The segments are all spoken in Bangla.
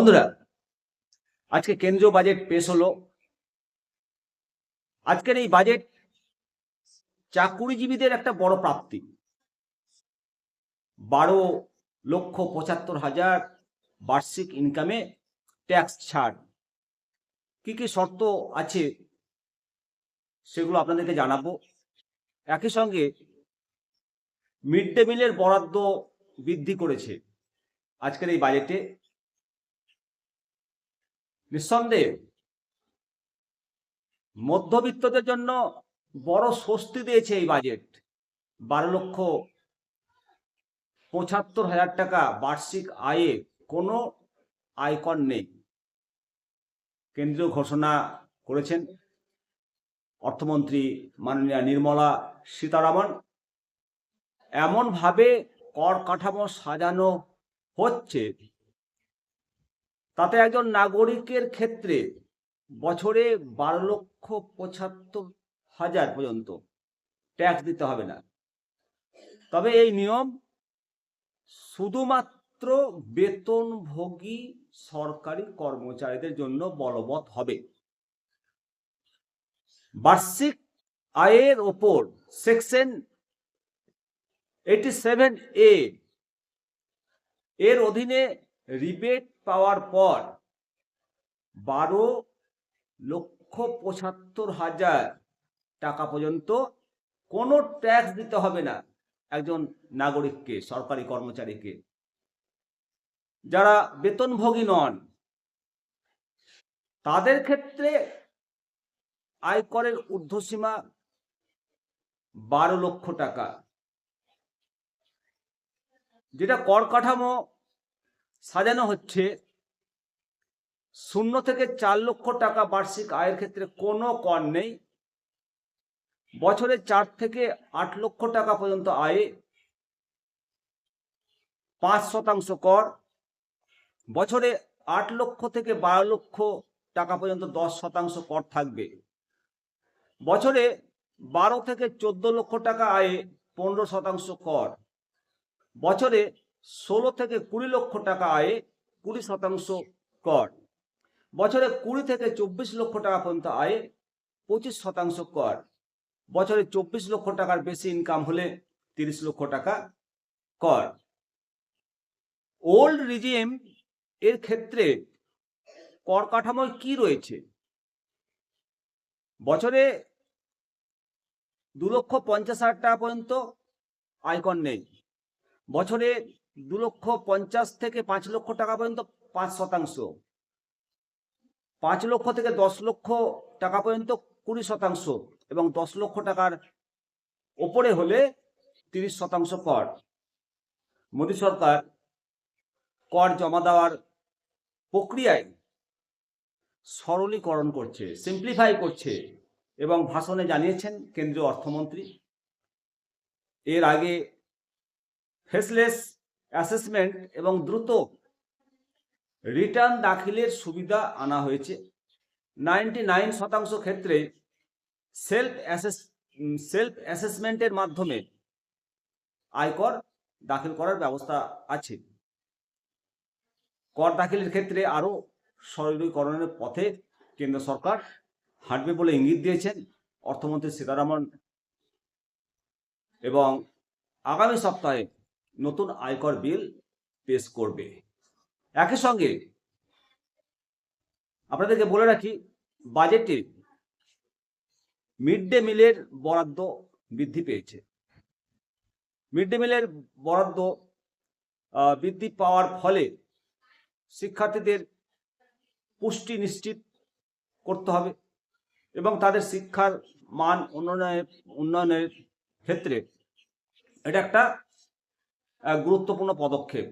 বন্ধুরা, আজকে কেন্দ্রীয় বাজেট পেশ হলো। আজকের এই বাজেট চাকুরিজীবীদের একটা বড় প্রাপ্তি। বারো লক্ষ পঁচাত্তর হাজার বার্ষিক ইনকামে ট্যাক্স ছাড়। কি কি শর্ত আছে সেগুলো আপনাদেরকে জানাব। একই সঙ্গে মিড ডে মিলের বরাদ্দ বৃদ্ধি করেছে আজকের এই বাজেটে নিঃসন্দেহে মধ্যবিত্তদের জন্য বড় স্বস্তি দিয়েছে এই বাজেট বারো লক্ষ পঁচাত্তর হাজার টাকা বার্ষিক আয়ে কোনো আয়কর নেই। কেন্দ্রীয় ঘোষণা করেছেন অর্থমন্ত্রী মাননীয় নির্মলা সীতারামন। এমনভাবে কর কাঠামো সাজানো হচ্ছে তাতে একজন নাগরিকের ক্ষেত্রে বছরে বারো লক্ষ পঁচাত্তর হাজার পর্যন্ত ট্যাক্স দিতে হবে না। তবে এই নিয়ম শুধুমাত্র বেতনভোগী সরকারি কর্মচারীদের জন্য বলবৎ হবে। বার্ষিক আয়ের ওপর সেকশন এইটি সেভেন এ এর অধীনে রিবেট পাওয়ার পর বারো লক্ষ পঁচাত্তর হাজার টাকা পর্যন্ত কোনো ট্যাক্স দিতে হবে না একজন নাগরিককে, সরকারি কর্মচারীকে। যারা বেতনভোগী নন, তাদের ক্ষেত্রে আয়করের ঊর্ধ্বসীমা বারো লক্ষ টাকা। যেটা কর কাঠামো সাজানো হচ্ছে। শূন্য থেকে চার লক্ষ টাকা বার্ষিক আয়ের ক্ষেত্রে কোনো কর নেই। বছরে চার থেকে আট লক্ষ টাকা পর্যন্ত আয়ে পাঁচ শতাংশ কর। বছরে আট লক্ষ থেকে বারো লক্ষ টাকা পর্যন্ত দশ শতাংশ কর থাকবে। বছরে বারো থেকে চোদ্দ লক্ষ টাকা আয়ে পনেরো শতাংশ কর। বছরে ষোলো থেকে কুড়ি লক্ষ টাকা আয়ে কুড়ি শতাংশ কর। বছরে কুড়ি থেকে চব্বিশ লক্ষ টাকা পর্যন্ত আয়ে পঁচিশ শতাংশ কর। বছরে চব্বিশ লক্ষ টাকার বেশি ইনকাম হলে তিরিশ লক্ষ টাকা কর। ওল্ড রিজিম এর ক্ষেত্রে কর কাঠামোয় কি রয়েছে? বছরে দু লক্ষ পঞ্চাশ হাজার টাকা পর্যন্ত আয়কর নেই। বছরে দু লক্ষ পঞ্চাশ থেকে পাঁচ লক্ষ টাকা পর্যন্ত পাঁচ শতাংশ। পাঁচ লক্ষ থেকে দশ লক্ষ টাকা পর্যন্ত কুড়ি শতাংশ এবং দশ লক্ষ টাকার ওপরে হলে তিরিশ শতাংশ কর। মোদী সরকার কর জমা দেওয়ার প্রক্রিয়ায় সরলীকরণ করছে সিম্পলিফাই করছে এবং ভাষণে জানিয়েছেন কেন্দ্রীয় অর্থমন্ত্রী। এর আগে ফেসলেস অ্যাসেসমেন্ট এবং দ্রুত রিটার্ন দাখিলের সুবিধা আনা হয়েছে। নাইনটি নাইন শতাংশ ক্ষেত্রে সেলফ অ্যাসেস সেলফ অ্যাসেসমেন্টের মাধ্যমে আয়কর দাখিল করার ব্যবস্থা আছে। কর দাখিলের ক্ষেত্রে আরও সরলীকরণের পথে কেন্দ্র সরকার হাঁটবে বলে ইঙ্গিত দিয়েছেন অর্থমন্ত্রী সীতারামন এবং আগামী সপ্তাহে নতুন আয়কর বিল পেশ করবে। একই সঙ্গে আপনাদেরকে বলে রাখি, বাজেটে মিড ডে মিলের বরাদ্দ বৃদ্ধি পেয়েছে। মিড ডে মিলের বরাদ্দ বৃদ্ধি পাওয়ার ফলে শিক্ষার্থীদের পুষ্টি নিশ্চিত করতে হবে এবং তাদের শিক্ষার মান উন্নয়নের উন্নয়নের ক্ষেত্রে এটা একটা গুরুত্বপূর্ণ পদক্ষেপ।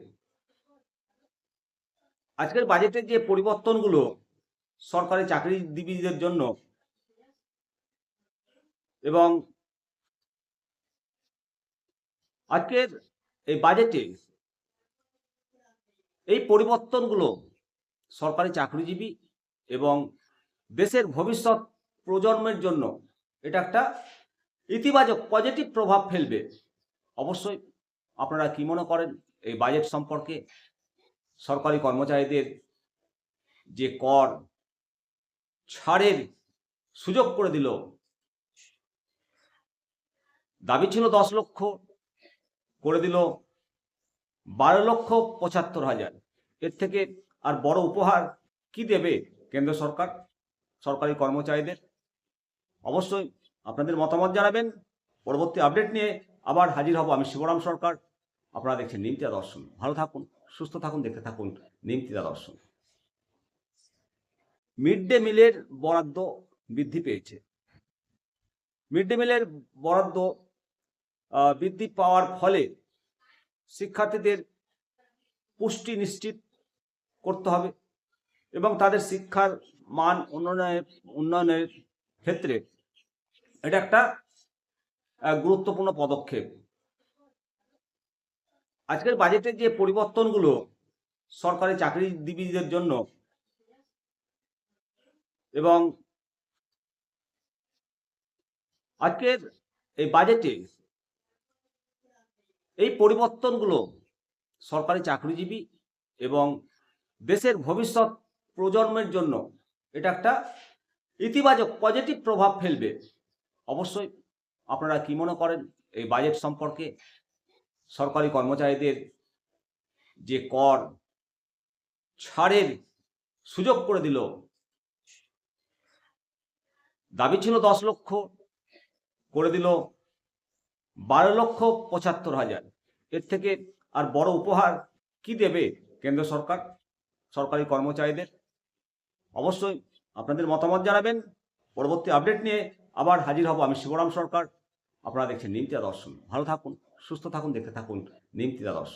আজকের বাজেটের যে পরিবর্তনগুলো সরকারি চাকরিজীবীদের জন্য এবং আজকের এই বাজেটে এই পরিবর্তনগুলো সরকারি চাকরিজীবী এবং দেশের ভবিষ্যৎ প্রজন্মের জন্য এটা একটা ইতিবাচক পজিটিভ প্রভাব ফেলবে। অবশ্যই আপনারা কি মনে করেন এই বাজেট সম্পর্কে? সরকারি কর্মচারীদের যে কর ছাড়ের সুযোগ করে দিল। দাবি ছিল দশ লক্ষ, করে দিল বারো লক্ষ পঁচাত্তর হাজার। এর থেকে আর বড় উপহার কি দেবে কেন্দ্র সরকার, সরকারি কর্মচারীদের? অবশ্যই আপনাদের মতামত জানাবেন। পরবর্তী আপডেট নিয়ে আবার হাজির হব আমি শিবরাম সরকার। আপনারা দেখছেন নিমতিদা দর্শন। ভালো থাকুন, সুস্থ থাকুন, দেখতে থাকুন নিমতিদা দর্শন। মিড ডে মিলের বরাদ্দ বৃদ্ধি পেয়েছে। মিড ডে মিলের বরাদ্দ বৃদ্ধি পাওয়ার ফলে শিক্ষার্থীদের পুষ্টি নিশ্চিত করতে হবে এবং তাদের শিক্ষার মান উন্নয়নের উন্নয়নের ক্ষেত্রে এটা একটা গুরুত্বপূর্ণ পদক্ষেপ। আজকের বাজেটের যে পরিবর্তনগুলো সরকারি চাকরিজীবীদের জন্য এবং আজকের এই বাজেটে এই পরিবর্তনগুলো সরকারি চাকরিজীবী এবং দেশের ভবিষ্যৎ প্রজন্মের জন্য এটা একটা ইতিবাচক পজিটিভ প্রভাব ফেলবে। অবশ্যই আপনারা কি মনে করেন এই বাজেট সম্পর্কে? সরকারি কর্মচারীদের যে কর ছাড়ের সুযোগ করে দিল। দাবি ছিল দশ লক্ষ, করে দিল বারো লক্ষ পঁচাত্তর হাজার। এর থেকে আর বড় উপহার কি দেবে কেন্দ্র সরকার, সরকারি কর্মচারীদের? অবশ্যই আপনাদের মতামত জানাবেন। পরবর্তী আপডেট নিয়ে আবার হাজির হব আমি শিবরাম সরকার। আপনারা দেখছেন নিমতিদা দর্শন ভালো থাকুন। সুস্থ থাকুন দেখতে থাকুন। নিমতি দাদস